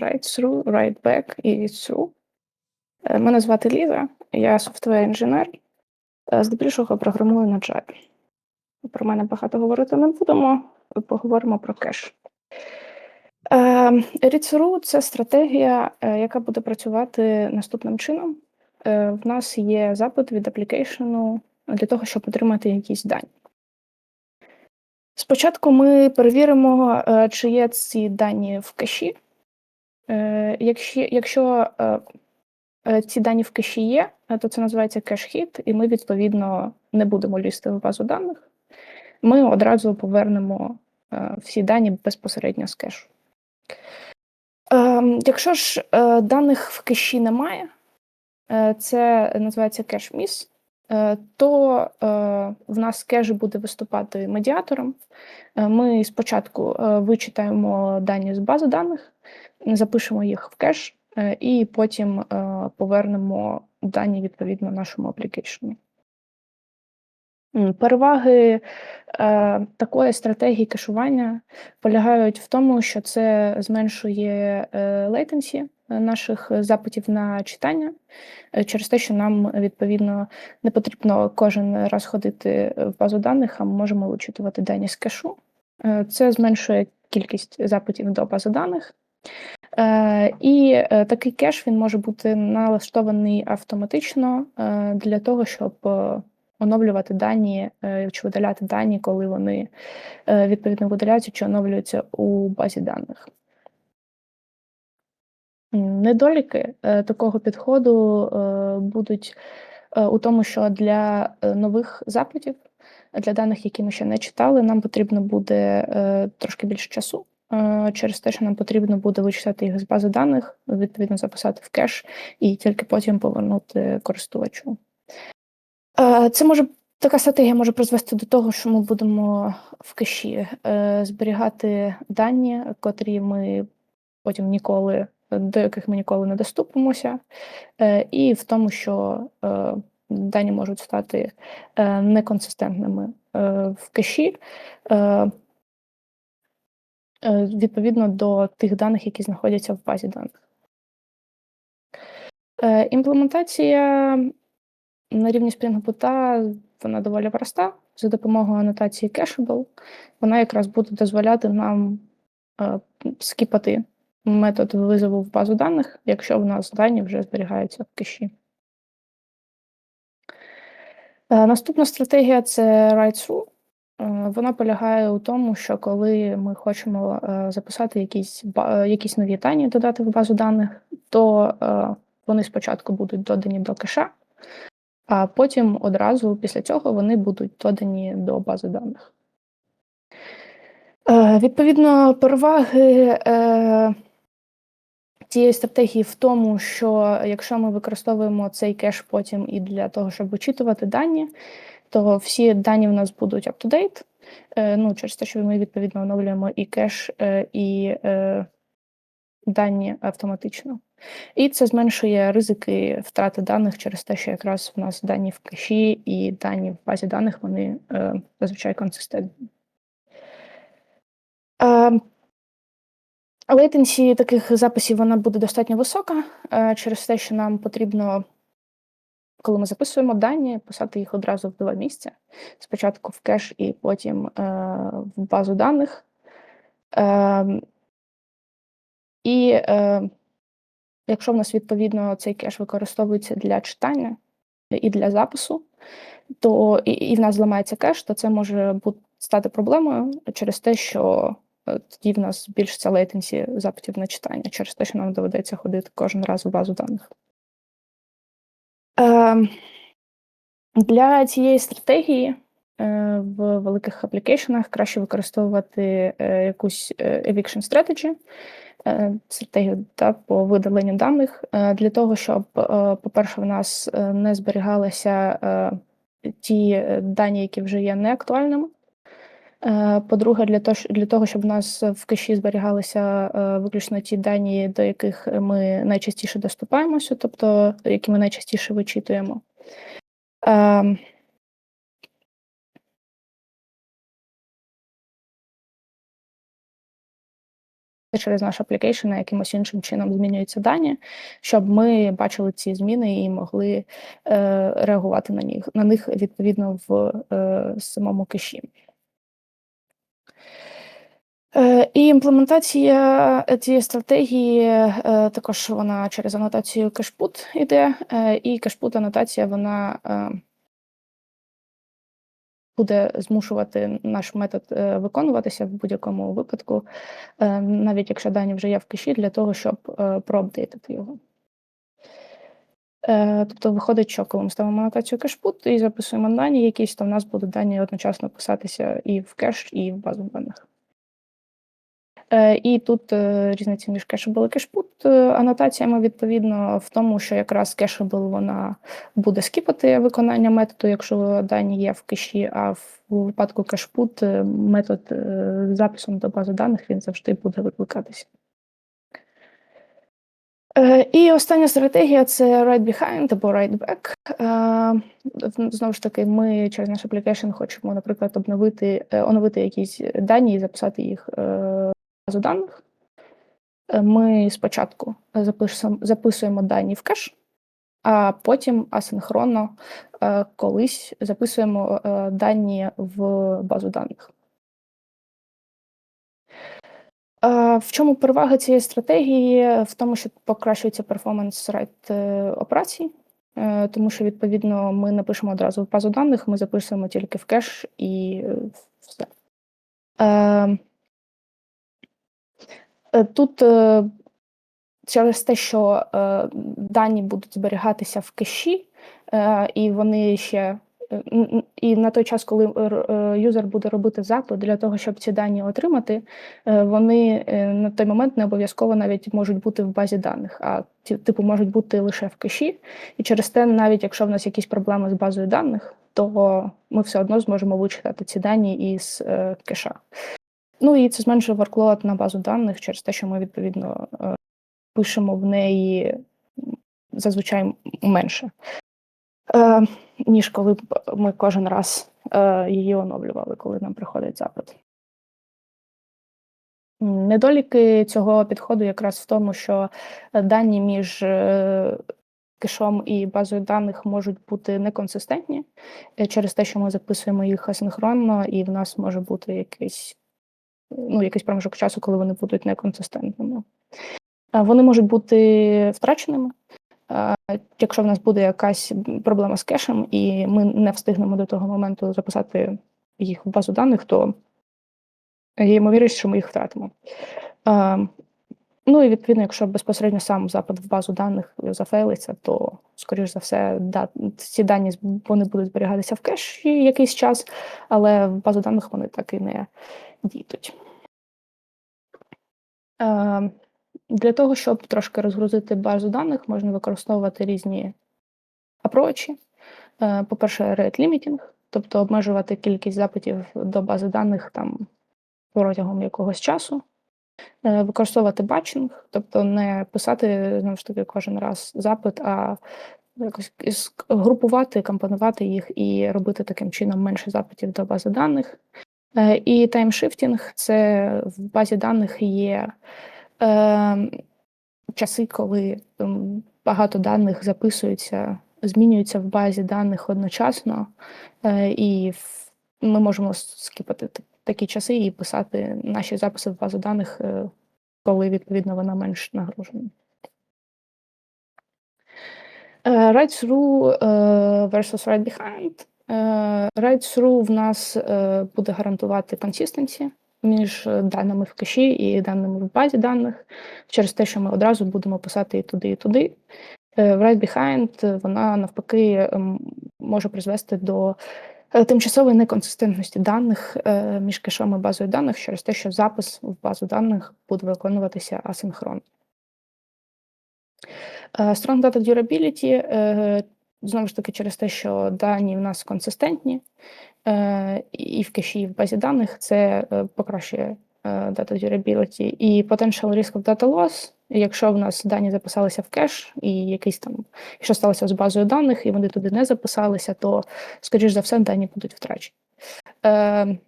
write-through, write-back і read-through. Е, Мене звати Ліза, я софтвер-інженер. Здебільшого програмую на Java. Про мене багато говорити не будемо, поговоримо про кеш. Е, це стратегія, е, яка буде працювати наступним чином. Е, В нас є запит від аплікейшену для того, щоб отримати якісь дані. Спочатку ми перевіримо, чи є ці дані в кеші. Е, Якщо, якщо е, е, ці дані в кеші є, то це називається кеш-хіт, і ми, відповідно, не будемо лізти в базу даних. Ми одразу повернемо всі дані безпосередньо з кешу. Е, Якщо ж даних в кеші немає, це називається кеш-міс, то в нас кеш буде виступати медіатором. Ми спочатку вичитаємо дані з бази даних, запишемо їх в кеш, е, і потім е, повернемо дані відповідно нашому аплікейшну. Переваги е, такої стратегії кешування полягають в тому, що це зменшує latency наших запитів на читання, через те, що нам відповідно не потрібно кожен раз ходити в базу даних, а ми можемо вичитувати дані з кешу. Це зменшує кількість запитів до бази даних. Е, І е, такий кеш він може бути налаштований автоматично е, для того, щоб оновлювати дані чи видаляти дані, коли вони відповідно видаляються чи оновлюються у базі даних. Недоліки такого підходу будуть у тому, що для нових запитів, для даних, які ми ще не читали, нам потрібно буде трошки більше часу. Е, Через те, що нам потрібно буде вичитати їх з бази даних, відповідно записати в кеш і тільки потім повернути користувачу. Е, Це може така стратегія може призвести до того, що ми будемо в кеші е, зберігати дані, котрі ми потім ніколи до яких ми ніколи не доступимося, і в тому, що дані можуть стати неконсистентними в кеші. Е, Відповідно до тих даних, які знаходяться в базі даних. Е, Імплементація на рівні Boot вона доволі проста. За допомогою анотації Cacheable вона якраз буде дозволяти нам е, скіпати метод визову в базу даних, якщо в нас дані вже зберігаються в кеші. Наступна стратегія це write-through. Е, Вона полягає у тому, що коли ми хочемо е, записати якісь, е, якісь нові дані, додати в базу даних, то вони спочатку будуть додані до кеша, а потім одразу після цього вони будуть додані до бази даних. Відповідно, переваги цієї стратегії в тому, що якщо ми використовуємо цей кеш потім і для того, щоб вичитувати дані, то всі дані в нас будуть up-to-date, е, ну, через те, що ми відповідно оновлюємо і кеш, е, і е, дані автоматично. І це зменшує ризики втрати даних через те, що якраз в нас дані в кеші і дані в базі даних вони зазвичай консистентні. Лейтенсі таких записів вона буде достатньо висока через те, що нам потрібно, коли ми записуємо дані, писати їх одразу в два місця. Спочатку в кеш і потім е, в базу даних. Е, і е, якщо в нас відповідно цей кеш використовується для читання і для запису, то і, і в нас зламається кеш, то це може бути стати проблемою через те, що е, тоді в нас збільшиться latency запитів на читання, через те, що нам доведеться ходити кожен раз в базу даних. Е, для цієї стратегії е, в великих аплікейшенах краще використовувати е, якусь eviction strategy, стратегію та, по видаленню даних, для того, щоб, по-перше, в нас не зберігалися ті дані, які вже є неактуальними. Е, По-друге, для того, для того, щоб в нас в кеші зберігалися е, виключно ті дані, до яких ми найчастіше доступаємося, тобто які ми найчастіше вичитуємо. Ем, через наш application якимось іншим чином змінюються дані, щоб ми бачили ці зміни і могли е, реагувати на них на них відповідно в е, самому кеші. Е, І імплементація цієї стратегії е, також вона через анотацію кешпут іде, е, і кешпут анотація вона буде змушувати наш метод виконуватися в будь-якому випадку, навіть якщо дані вже є в кеші, для того, щоб проапдейтити його. Тобто виходить, що коли ми ставимо анотацію кешпут і записуємо дані якісь, то в нас будуть дані одночасно писатися і в кеш, і в базу даних. Е, І тут е, різниця між кешебл і кешпут е, анотаціями відповідно в тому, що якраз кешебл вона буде скіпати виконання методу, якщо дані є в кеші, а в випадку кешпут метод з записом до бази даних він завжди буде викликатися. І остання стратегія це write behind або write back. Знову ж таки, ми через наш application хочемо, наприклад, обновити, оновити якісь дані і записати їх базу даних. Е, Ми спочатку записуємо, дані в кеш, а потім асинхронно е, колись записуємо е, дані в базу даних. В чому перевага цієї стратегії? В тому, що покращується перформанс райт операцій, тому що, відповідно, ми не пишемо одразу в базу даних, ми записуємо тільки в кеш і все. Е, Тут е, через те, що е, дані будуть зберігатися в кеші, і вони ще і на той час, коли юзер буде робити запит для того, щоб ці дані отримати, вони на той момент не обов'язково навіть можуть бути в базі даних, а типу можуть бути лише в кеші. І через те, навіть якщо в нас якісь проблеми з базою даних, то ми все одно зможемо вичитати ці дані із кеша. Ну і це зменшує workload на базу даних через те, що ми відповідно е, пишемо в неї зазвичай менше, е, ніж коли б ми кожен раз е, її оновлювали, коли нам приходить запит. Недоліки цього підходу якраз в тому, що дані між кешом і базою даних можуть бути неконсистентні через те, що ми записуємо їх асинхронно, і в нас може бути якийсь, ну, якийсь проміжок часу, коли вони будуть неконсистентними. Вони можуть бути втраченими. Якщо в нас буде якась проблема з кешем, і ми не встигнемо до того моменту записати їх в базу даних, то є ймовірність, що ми їх втратимо. Ну і відповідно, якщо безпосередньо сам запит в базу даних зафейлиться, то, скоріш за все, да, ці дані вони будуть зберігатися в кеші якийсь час, але в базу даних вони так і не дійдуть. Е, Для того, щоб трошки розгрузити базу даних, можна використовувати різні апрочі. Е, По-перше, rate limiting, тобто обмежувати кількість запитів до бази даних там протягом якогось часу. Е, Використовувати батчинг, тобто не писати знову ж таки кожен раз запит, а якось групувати, компонувати їх і робити таким чином менше запитів до бази даних. Е, І таймшифтінг це в базі даних є е, часи, коли багато даних записуються, змінюються в базі даних одночасно, е, і ми можемо скіпати такі часи і писати наші записи в базу даних, е, коли відповідно вона менш нагружена. Е, Write-through е, versus write-behind. Е, Write-through в нас е, буде гарантувати консистенці між е, даними в кеші і даними в базі даних, через те, що ми одразу будемо писати і туди, і туди. Е, Write-behind, е, вона навпаки ем, може призвести до е, тимчасової неконсистентності даних е, між кешом і базою даних через те, що запис в базу даних буде виконуватися асинхронно. Е, Strong Data Durability, е, знову ж таки, через те, що дані в нас консистентні, е, і в кеші, і в базі даних, це е, покращує е, Data Durability. І Potential Risk of Data Loss, якщо в нас дані записалися в кеш, і якийсь там, що сталося з базою даних, і вони туди не записалися, то, скоріш за все, дані будуть втрачені. Е,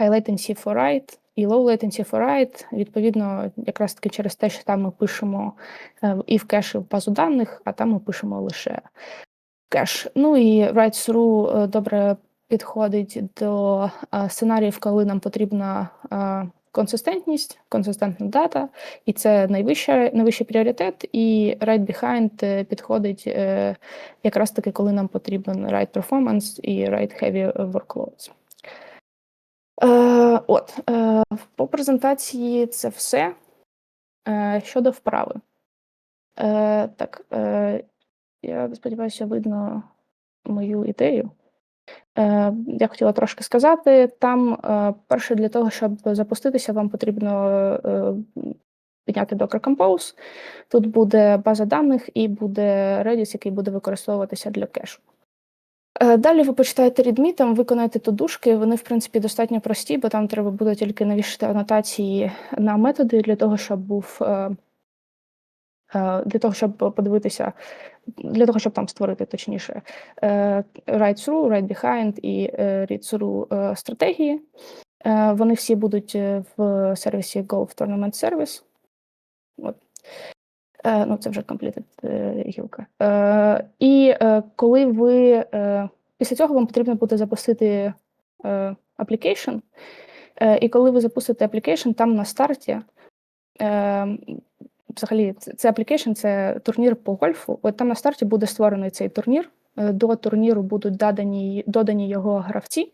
High latency for write, і low latency for write, відповідно, якраз таки через те, що там ми пишемо е, і в кеш, в базу даних, а там ми пишемо лише кеш. Ну і write through е, добре підходить до е, сценаріїв, коли нам потрібна консистентність, консистентна дата, і це найвища, найвищий пріоритет. І write behind підходить якраз таки, коли нам потрібен write performance і write heavy workloads. Е, от, е, по презентації це все. Е, щодо вправи. Е, так, е, я сподіваюся, видно мою ідею. Е, я хотіла трошки сказати. Там, е, перше, для того, щоб запуститися, вам потрібно е, підняти Docker Compose. Тут буде база даних і буде Redis, який буде використовуватися для кешу. Е, Далі ви почитаєте readme, там виконаєте тудушки. Вони, в принципі, достатньо прості, бо там треба буде тільки навішати анотації на методи для того, щоб був е, е, для того, щоб подивитися, для того, щоб там створити точніше write through, write behind і read through стратегії. Вони всі будуть в сервісі Go Tournament Service. От. Е, Ну, це вже е, гілка. Е, І е, коли ви після цього вам потрібно буде запустити application. І коли ви запустите application, там на старті взагалі це- application, це турнір по гольфу. От там на старті буде створений цей турнір. До турніру будуть додані, додані його гравці.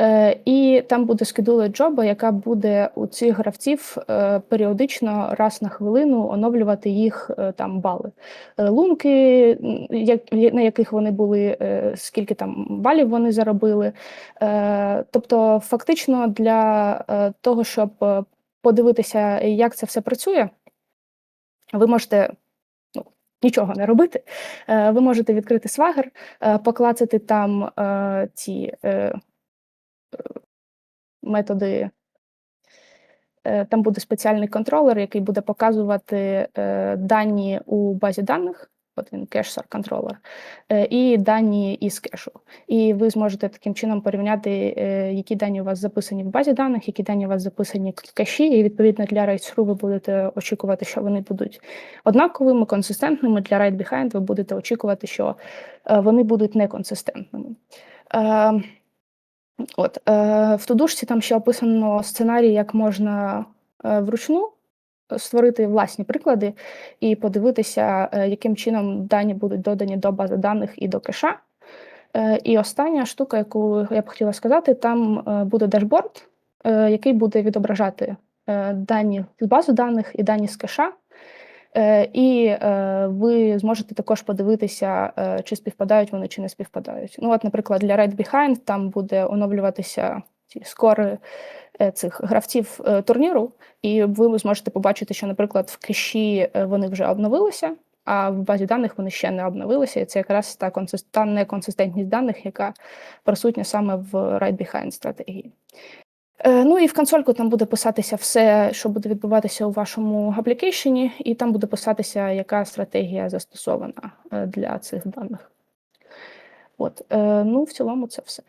Е, І там буде скидула джоба, яка буде у цих гравців е, періодично раз на хвилину оновлювати їх е, там бали. Лунки, на яких вони були, скільки там балів вони заробили. Тобто, фактично, для того, щоб подивитися, як це все працює, ви можете. ну, Нічого не робити. Ви можете відкрити свагер, поклацати там ці методи. Е, Там буде спеціальний контролер, який буде показувати е, дані у базі даних. От він кеш контролер, і дані із кешу. І ви зможете таким чином порівняти, е, які дані у вас записані в базі даних, які дані у вас записані в кеші. І відповідно для RaidShrew ви будете очікувати, що вони будуть однаковими, консистентними. Для Write Behind ви будете очікувати, що е, вони будуть неконсистентними. От е, в тудушці там ще описано сценарій, як можна е, вручну створити власні приклади і подивитися, е, яким чином дані будуть додані до бази даних і до кеша. Е, і остання штука, яку я б хотіла сказати, там е, буде дашборд, е, який буде відображати дані з бази даних і дані з кеша. Е, І е, ви зможете також подивитися, е, чи співпадають вони, чи не співпадають. Ну, от, наприклад, для Red Behind там буде оновлюватися ці скори цих гравців турніру, і ви зможете побачити, що, наприклад, в кеші е, вони вже обновилися, а в базі даних вони ще не обновилися. І це якраз та, консист... та неконсистентність даних, яка присутня саме в Right Behind стратегії. Е, Ну і в консольку там буде писатися все, що буде відбуватися у вашому аплікейшені, і там буде писатися, яка стратегія застосована е, для цих даних. От, е, ну, в цілому, це все.